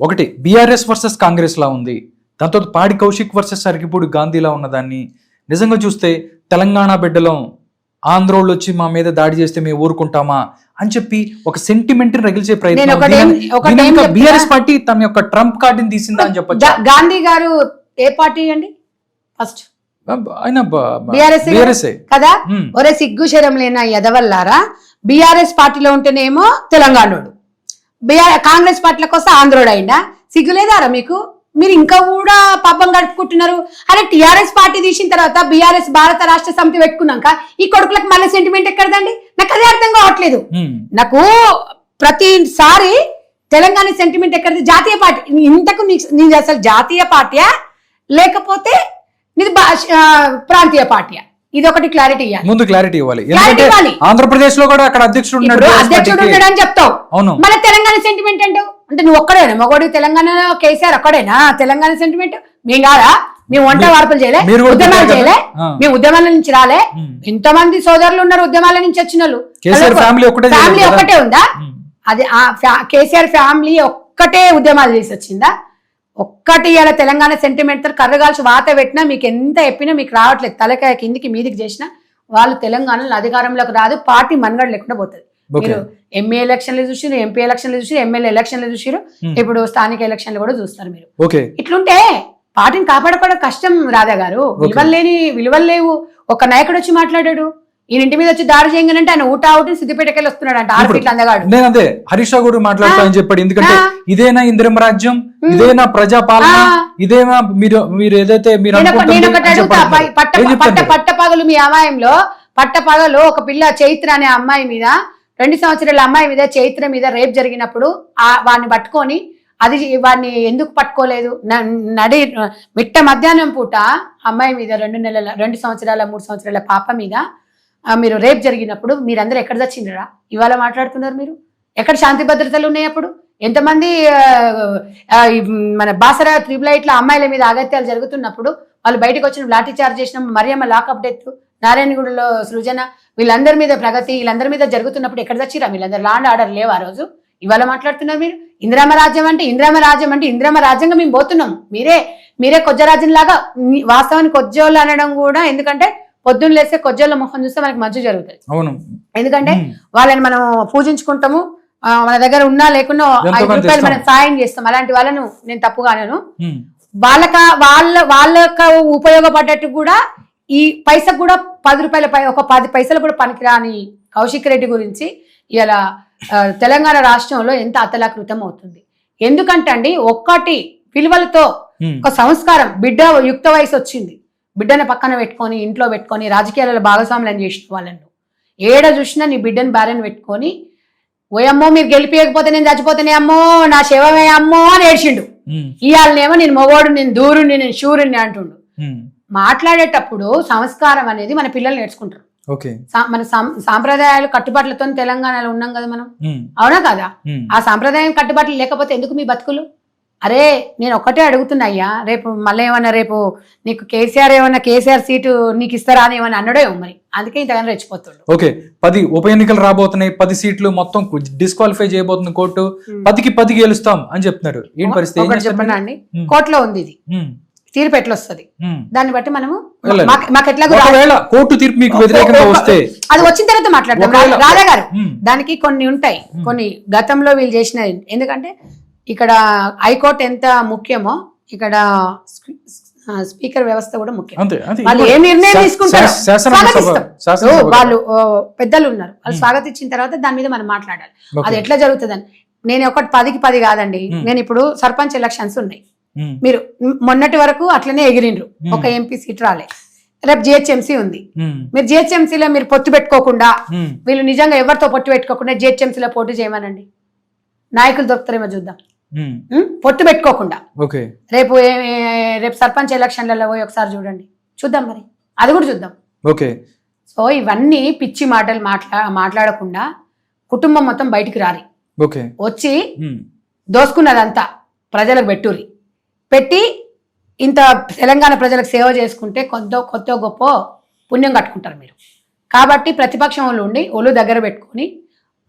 ఒకటి BRS versus Congress లా ఉంది. దాంతో పాడి కౌశిక్ వర్సెస్ అరకిపూడి గాంధీలా ఉన్నదాన్ని. నిజంగా చూస్తే తెలంగాణ బిడ్డలో ఆంధ్రోళ్ళు వచ్చి మా మీద దాడి చేస్తే మేము ఊరుకుంటామా అని చెప్పి ఒక సెంటిమెంట్ రగిల్చే? బీఆర్ఎస్ పార్టీ తమ యొక్క ట్రంప్ కార్డుని తీసిందా అని చెప్పచ్చు? గాంధీ గారు ఏ పార్టీ అండి? ఫస్ట్. ఆయన బీఆర్ఎస్ కదా? ఒరే సిగ్గు శరం లేన ఎదవల్లారా బీఆర్ఎస్ పార్టీలో ఉంటేనేమో తెలంగాణోడు. బీఆర్ కాంగ్రెస్ పార్టీలకు వస్తే ఆంధ్రోడు అయినా సిగ్గులేదారా మీకు? మీరు ఇంకా కూడా పాపం గడుపుకుంటున్నారు. అరే టిఆర్ఎస్ పార్టీ తీసిన తర్వాత బీఆర్ఎస్ భారత రాష్ట్ర సమితి పెట్టుకున్నాక ఈ కొడుకులకు మళ్ళీ సెంటిమెంట్ ఎక్కడదండి? నాకు అదే అర్థం కావట్లేదు. నాకు ప్రతిసారి తెలంగాణ సెంటిమెంట్ ఎక్కడిది? జాతీయ పార్టీ. ఇంతకు నీ- నీది అసలు జాతీయ పార్టీయా? లేకపోతే నీది ప్రాంతీయ పార్టీయా? ఇది ఒకటి క్లారిటీ ఇవ్వాలి ముందు క్లారిటీ ఇవ్వాలి. ఎందుకంటే. ఆంధ్రప్రదేశ్లో కూడా అక్కడ అధ్యక్షుడు ఉన్నాడు అధ్యక్షుడు. ఉంటాడని చెప్తావు. అవును. మళ్ళీ తెలంగాణ సెంటిమెంట్ అంటావు అంటే నువ్వు ఒక్కడేనా? మగోడి తెలంగాణలో కేసీఆర్ ఒక్కడేనా? తెలంగాణ సెంటిమెంట్ మేము కాదా? మేము వంట వార్పులు చేయలే. ఉద్యమాలు చేయలే. మేము ఉద్యమాల నుంచి రాలే. ఉమ్. ఎంతమంది సోదరులు ఉన్నారు ఉద్యమాల నుంచి వచ్చిన ఫ్యామిలీ? ఒక్కటే ఉందా. అది కేసీఆర్ ఫ్యామిలీ ఒక్కటే ఉద్యమాలు చేసి వచ్చిందా? ఒక్కటి ఇలా తెలంగాణ సెంటిమెంట్ కర్రగాల్చి వాత పెట్టినా మీకు ఎంత చెప్పినా మీకు రావట్లేదు. తలకాయ కిందికి మీదికి చేసినా వాళ్ళు తెలంగాణలో అధికారంలోకి రాదు పార్టీ మనుగడ లేకుండా పోతుంది. మీరు ఎంఏ ఎలక్షన్లు చూసిరు ఎంపీ ఎలక్షన్లు చూసిరు ఎమ్మెల్యే ఎలక్షన్లు చూసిరు. ఇప్పుడు స్థానిక ఎలక్షన్లు కూడా చూస్తారు మీరు. ఓకే. ఇట్లుంటే పార్టీని కాపాడుకోవడం కష్టం రాధా గారు. విలువలు లేని విలువలు లేవు. ఒక నాయకుడు వచ్చి మాట్లాడాడు. ఈయన ఇంటి మీద వచ్చి దాడి చేయగానంటే ఆయన ఊట అవుట్ సిద్దిపేటకెళ్ళి వస్తున్నాడు అంట ఆరు ఫీట్ల అందగాడు. నేను అదే హరీష్ రావు కూడా మాట్లాడుతా అని చెప్పాడు. ఎందుకంటే. ఇదేనా ఇందిరమ రాజ్యం? ఇదేనా ప్రజాపాలన. ఇదేనా మీరు మీరు ఏదైతే మీరు నేను ఒక- అనుకుంటుంది నేను ఒకటి అని అడుగుతా చెప్పండి. పై- పట్ట పగలు మీ అమ్మాయంలో పట్ట పగలు ఒక పిల్ల చైత్ర అనే అమ్మాయి మీద రెండు సంవత్సరాల అమ్మాయి మీద చైత్ర మీద రేప్ జరిగినప్పుడు ఆ వాడిని పట్టుకొని అది వాడిని ఎందుకు పట్టుకోలేదు? నడి మిట్ట మధ్యాహ్నం పూట అమ్మాయి మీద రెండు నెలల రెండు సంవత్సరాల మూడు సంవత్సరాల పాప మీద మీరు రేప్ జరిగినప్పుడు మీరందరూ ఎక్కడ చచ్చిండ్రా ఇవాళ మాట్లాడుతున్నారు మీరు? ఎక్కడ శాంతి భద్రతలు ఉన్నాయి అప్పుడు? ఎంతమంది మన బాసరా త్రిబుల్ ఐట్ల అమ్మాయిల మీద అగత్యాలు జరుగుతున్నప్పుడు వాళ్ళు బయటకు వచ్చిన లాఠీ చార్జ్ చేసిన మరియమ్మ లాకప్ డెత్ నారాయణగూడలో సృజన వీళ్ళందరి మీద ప్రగతి వీళ్ళందరి మీద జరుగుతున్నప్పుడు ఎక్కడ చచ్చిరా వీళ్ళందరూ లాండ్ ఆర్డర్ లేవు ఆ రోజు? ఇవాళ మాట్లాడుతున్నారు మీరు? ఇందిరామ రాజ్యం అంటే ఇందిరామ రాజ్యం అంటే ఇందిరామ రాజ్యంగా మేము పోతున్నాం. మీరే మీరే కొజ్జరాజ్యం లాగా వాస్తవానికి కొజ్జోళ్ళు అనడం కూడా ఎందుకంటే పొద్దున్న లేస్తే కొజ్జోళ్ళ ముఖం చూస్తే మనకి మంచి జరుగుతుంది అవును ఎందుకంటే. వాళ్ళని మనం పూజించుకుంటాము మన దగ్గర ఉన్నా లేకున్నా ఐదు రూపాయలు మనం. సాయం చేస్తాం అలాంటి వాళ్ళను నేను తప్పుగానను. వాళ్ళక వాళ్ళ వాళ్ళకు ఉపయోగపడ్డట్టు కూడా ఈ పైసకు కూడా పది రూపాయల పై ఒక పది పైసలు కూడా పనికిరాని కౌశిక్ రెడ్డి గురించి ఇలా తెలంగాణ రాష్ట్రంలో ఎంత అతలాకృతం అవుతుంది ఎందుకంటే అండి ఒక్కటి విలువలతో. ఒక సంస్కారం బిడ్డ యుక్త వయసు వచ్చింది బిడ్డని పక్కన పెట్టుకొని ఇంట్లో పెట్టుకొని రాజకీయాలలో భాగస్వాములను చేసిన వాళ్ళను ఏడ చూసినా నీ బిడ్డని భార్యను పెట్టుకొని ఓయమ్మో మీరు గెలిపియకపోతే నేను చచ్చిపోతేనే అమ్మో నా శవమే అమ్మో అని ఏడ్చిండు. ఇవాళనేమో నేను మొగోడు నేను దూరుని నేను శూరుని అంటుండు. మాట్లాడేటప్పుడు సంస్కారం అనేది మన పిల్లలు నేర్చుకుంటారు మన సాంప్రదాయాలు కట్టుబాట్లతో తెలంగాణలో ఉన్నాం కదా మనం. అవునా కదా. ఆ సాంప్రదాయం కట్టుబాట్లు లేకపోతే ఎందుకు మీ బతుకులు అరే నేను ఒక్కటే అడుగుతున్నా అయ్యా. రేపు మళ్ళీ ఏమన్నా రేపు నీకు కేసీఆర్ ఏమన్నా కేసీఆర్ సీటు నీకు ఇస్తారా అని ఏమన్నా అన్నాడో మరి. అందుకే ఇంతగానో రెచ్చిపోతుండు. ఓకే పది ఉప ఎన్నికలు రాబోతున్నాయి పది సీట్లు మొత్తం డిస్క్వాలిఫై చేయబోతుంది కోర్టు. పదికి పది గెలుస్తాం అని చెప్తున్నారు. ఏంటి పరిస్థితి? మీరు? అండి. కోర్టులో ఉంది ఇది. తీర్పు ఎట్లా వస్తుంది. దాన్ని బట్టి మనము. మాకు ఎట్లా కోర్టు తీర్పు మీకు వ్యతిరేకంగా వస్తే అది వచ్చిన తర్వాత మాట్లాడతాం. రాధా గారు. దానికి కొన్ని ఉంటాయి. కొన్ని గతంలో వీళ్ళు చేసిన ఎందుకంటే ఇక్కడ హైకోర్టు ఎంత ముఖ్యమో ఇక్కడ స్పీకర్ వ్యవస్థ కూడా ముఖ్యం వాళ్ళు ఏ నిర్ణయం తీసుకుంటారో వాళ్ళు పెద్దలు ఉన్నారు వాళ్ళు స్వాగతించిన తర్వాత దాని మీద మనం మాట్లాడాలి. అది ఎట్లా జరుగుతుందని నేను ఒకటి పదికి పది కాదండి. నేను ఇప్పుడు సర్పంచ్ ఎలక్షన్స్ ఉన్నాయి. మీరు మొన్నటి వరకు అట్లనే ఎగిరిండ్రు. ఒక ఎంపీ సీట్ రాలే రేపు జిహెచ్ఎంసీ ఉంది. మీరు జిహెచ్ఎంసీలో మీరు పొత్తు పెట్టుకోకుండా. వీళ్ళు నిజంగా ఎవరితో పొత్తు పెట్టుకోకుండా జిహెచ్ఎంసీలో పోటీ చేయమనండి నాయకులు దొరుకుతారేమో చూద్దాం? పొత్తు పెట్టుకోకుండా. రేపు రేపు సర్పంచ్ ఎలక్షన్లలో పోయి ఒకసారి చూడండి. చూద్దాం మరి. అది కూడా చూద్దాం. ఓకే. సో ఇవన్నీ పిచ్చి మాటలు మాట్లా మాట్లాడకుండా కుటుంబం మొత్తం బయటికి రారి. ఓకే. వచ్చి ఉమ్. దోసుకున్నదంతా ప్రజలకు పెట్టురి పెట్టి ఇంత తెలంగాణ ప్రజలకు సేవ చేసుకుంటే కొంత కొత్త గొప్ప పుణ్యం కట్టుకుంటారు మీరు. కాబట్టి ప్రతిపక్షం వాళ్ళు ఉండి ఒళ్ళు దగ్గర పెట్టుకొని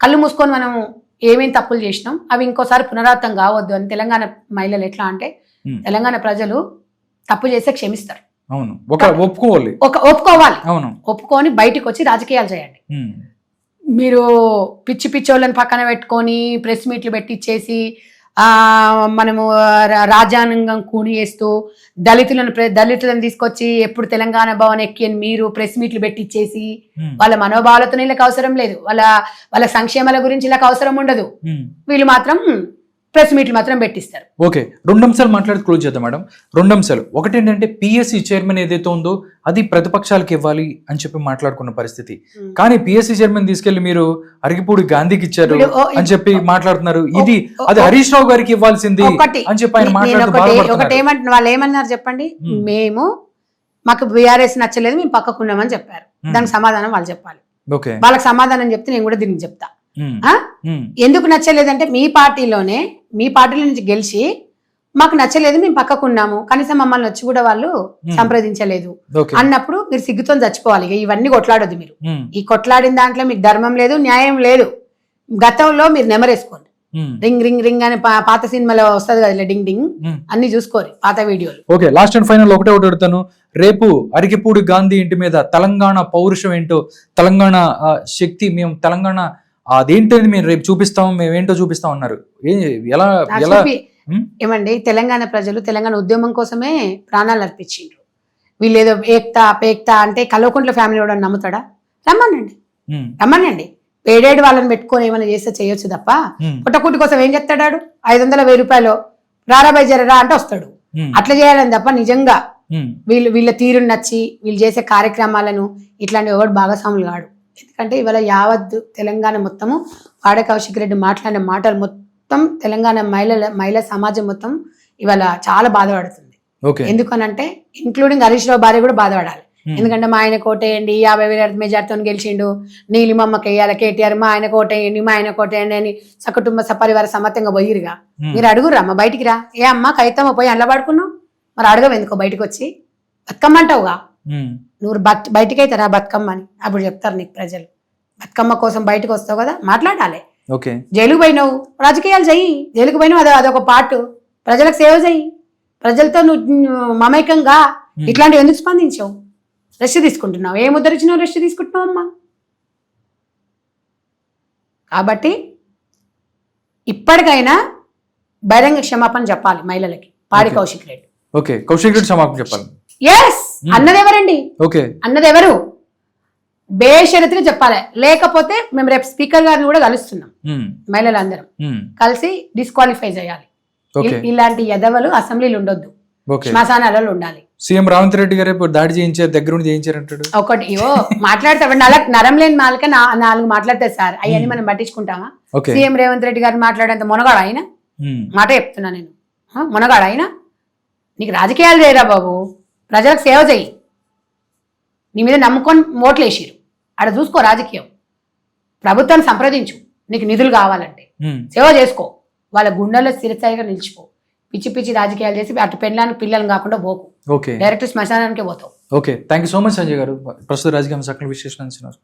కళ్ళు మూసుకొని మనం ఏమేం తప్పులు చేసినాం? అవి ఇంకోసారి పునరావృతం కావద్దు అని తెలంగాణ మహిళలు ఎట్లా అంటే. తెలంగాణ ప్రజలు తప్పు చేస్తే క్షమిస్తారు. అవును. ఒక ఒప్పుకోవాలి. ఒక ఒప్పుకోవాలి. అవును. ఒప్పుకొని బయటికి వచ్చి రాజకీయాలు చేయండి. మీరు పిచ్చి పిచ్చోళ్ళని పక్కన పెట్టుకొని ప్రెస్ మీట్లు పెట్టించేసి మనము రాజ్యాంగం కూని చేస్తూ దళితులను దళితులను తీసుకొచ్చి ఎప్పుడు తెలంగాణ భవన్ ఎక్కి అని మీరు ప్రెస్ మీట్లు పెట్టించేసి ఉమ్. వాళ్ళ మనోభావాలతో వీళ్ళకి అవసరం లేదు వాళ్ళ వాళ్ళ సంక్షేమాల గురించి వీళ్ళకి అవసరం ఉండదు. వీళ్ళు మాత్రం ప్రెస్ మీట్లు మాత్రం పెట్టిస్తారు. ఓకే రెండు అంశాలు మాట్లాడి క్లోజ్ చేద్దాం మేడం. రెండు అంశాలు ఒకటి ఏంటంటే పిఎస్సి చైర్మన్ ఏదైతే ఉందో అది ప్రతిపక్షాలకు ఇవ్వాలి అని చెప్పి మాట్లాడుకున్న పరిస్థితి. కానీ పిఎస్సి చైర్మన్ తీసుకెళ్ళి మీరు అరిగిపూడి గాంధీకి ఇచ్చారు అని చెప్పి మాట్లాడుతున్నారు. ఇది అది హరీష్ రావు గారికి ఇవ్వాల్సింది ఒకటి. అని చెప్పి ఆయన ఒకటి వాళ్ళు ఏమన్నారు చెప్పండి. మేము. మాకు బీఆర్ఎస్ నచ్చలేదు మేము పక్కకున్నామని చెప్పారు. దానికి సమాధానం వాళ్ళు చెప్పాలి. వాళ్ళకి సమాధానం చెప్తే నేను కూడా దీనికి చెప్తా. ఎందుకు నచ్చలేదంటే మీ పార్టీలోనే మీ పార్టీలో నుంచి గెలిచి మాకు నచ్చలేదు మేము పక్కకున్నాము కనీసం మమ్మల్ని వచ్చి కూడా వాళ్ళు Hmm. సంప్రదించలేదు. అన్నప్పుడు మీరు సిగ్గుతో చచ్చిపోవాలి. ఇవన్నీ కొట్లాడొద్దు మీరు. ఉమ్. ఈ కొట్లాడిన దాంట్లో మీకు ధర్మం లేదు న్యాయం లేదు. గతంలో మీరు నెమరేసుకోండి. ఉమ్. రింగ్ రింగ్ రింగ్ అని పాత సినిమాలో వస్తుంది కదా డింగ్ డింగ్. అన్ని చూసుకోరు పాత వీడియోలు. ఓకే లాస్ట్ అండ్ ఫైనల్ ఒకటే ఒకటి అడుగుతాను. రేపు అరికిపూడి గాంధీ ఇంటి మీద తెలంగాణ పౌరుషం ఏంటో తెలంగాణ శక్తి మేము తెలంగాణ అదేంటది మేము రేపు చూపిస్తాం మేము ఏంటో చూపిస్తాం అన్నారు ఎలా ఎలా? ఏమండి తెలంగాణ ప్రజలు తెలంగాణ ఉద్యమం కోసమే ప్రాణాలు అర్పించిండ్రు వీళ్ళు ఏదో ఏక్తా పేక్తా అంటే కల్వకుంట్ల ఫ్యామిలీ కూడా నమ్ముతాడా రమ్మనండి. రమ్మనండి ఏడేడు వాళ్ళని పెట్టుకొని ఏమైనా చేస్తే చేయొచ్చు తప్ప ఉమ్. పుట్టకుట్టి కోసం ఏం చెప్తాడాడు ఐదు వందల వెయ్యి రూపాయలు రారాబాయ్ జరరా అంటే వస్తాడు. అట్లా చేయాలని తప్ప నిజంగా. వీళ్ళు వీళ్ళ తీరుని నచ్చి వీళ్ళు చేసే కార్యక్రమాలను ఇట్లాంటి ఎవడు భాగస్వాములు కాడు ఎందుకంటే ఇవాళ యావత్ తెలంగాణ మొత్తము వాడ కౌశిక్ రెడ్డి మాట్లాడిన మాటలు మొత్తం తెలంగాణ మహిళల మహిళా సమాజం మొత్తం ఇవాళ చాలా బాధపడుతుంది. ఎందుకనంటే ఇంక్లూడింగ్ హరీష్ రావు భార్య కూడా బాధపడాలి. ఎందుకంటే మా ఆయన కోటేయండి యాభై వేల మెజార్టీతో గెలిచిండు నీలిమమ్మకి వేయాలి కేటీఆర్ మా ఆయన కోటేయండి మా ఆయన కోటేయండి అని సకుటుంబ సపరివార సమత్తంగా పోయిరుగా. మీరు అడుగురా అమ్మ బయటికి రా. ఏ అమ్మ కైతమ్మ పోయి అండ్ల పడుకున్నావు మరి అడగవు ఎందుకో బయటకు వచ్చి బతుకమ్మంటావుగా. నువ్వు బత్ బయటికి అయితే రా బతుకమ్మ అని. అప్పుడు చెప్తారు నీకు ప్రజలు. బతుకమ్మ కోసం బయటకు వస్తావు కదా మాట్లాడాలి. ఓకే. జైలుకు పోయినావు రాజకీయాలు చెయ్యి. జైలుకు పోయినావు అది అదొక పార్ట్. ప్రజలకు సేవ చెయ్యి. ప్రజలతో నువ్వు మమైకంగా. ఇట్లాంటివి ఎందుకు స్పందించావు? రెస్ట్ తీసుకుంటున్నావు. ఏ ముద్ర ఇచ్చినావు రెస్ట్ తీసుకుంటున్నావు అమ్మా? కాబట్టి ఇప్పటికైనా బహిరంగ క్షమాపణ చెప్పాలి మహిళలకి. పాడి. కౌశిక్ రెడ్డి ఓకే కౌశిక్ రెడ్డి క్షమాపణ చెప్పాలి. Yes Hmm. అన్నదెవరండి? ఓకే. అన్నది ఎవరు బేషరతుగా చెప్పాలి. లేకపోతే మేము రేపు స్పీకర్ గారిని కూడా కలుస్తున్నాం. ఉమ్. మహిళలందరం. ఉమ్. కలిసి డిస్క్వాలిఫై చేయాలి. ఇలాంటి ఎదవలు అసెంబ్లీలు ఉండొద్దు. శ్మశానాలలో ఉండాలి. సీఎం రేవంత్ రెడ్డి గారు దాడి చేయించారు? దగ్గరుండి చేయించారంటాడు? ఒకటి ఓ మాట్లాడతాడు. నల నరం లేని మాలక నాలుగు మాట్లాడతారు సార్. అవన్నీ మనం పట్టించుకుంటామా? సీఎం రేవంత్ రెడ్డి గారు మాట్లాడేంత మునగాడు ఆయన. మాట చెప్తున్నా నేను. మునగాడు ఆయన? నీకు రాజకీయాలు చేయరా బాబు? ప్రజలకు సేవ చేయి నీ మీద నమ్ముకొని ఓట్లు వేసిరు ఆడ చూసుకో రాజకీయం. ప్రభుత్వాన్ని సంప్రదించు. నీకు నిధులు కావాలంటే. సేవ చేసుకో. వాళ్ళ గుండెల్లో స్థిరస్థాయిగా నిలిచిపో. పిచ్చి పిచ్చి రాజకీయాలు చేసి అటు పెళ్ళానికి పిల్లలు కాకుండా పోకు. ఓకే. డైరెక్ట్ శ్మశానానికే పోతావు. Okay. Thank you so much Sanjay garu. ప్రస్తుత రాజకీయ సకల అందించినారు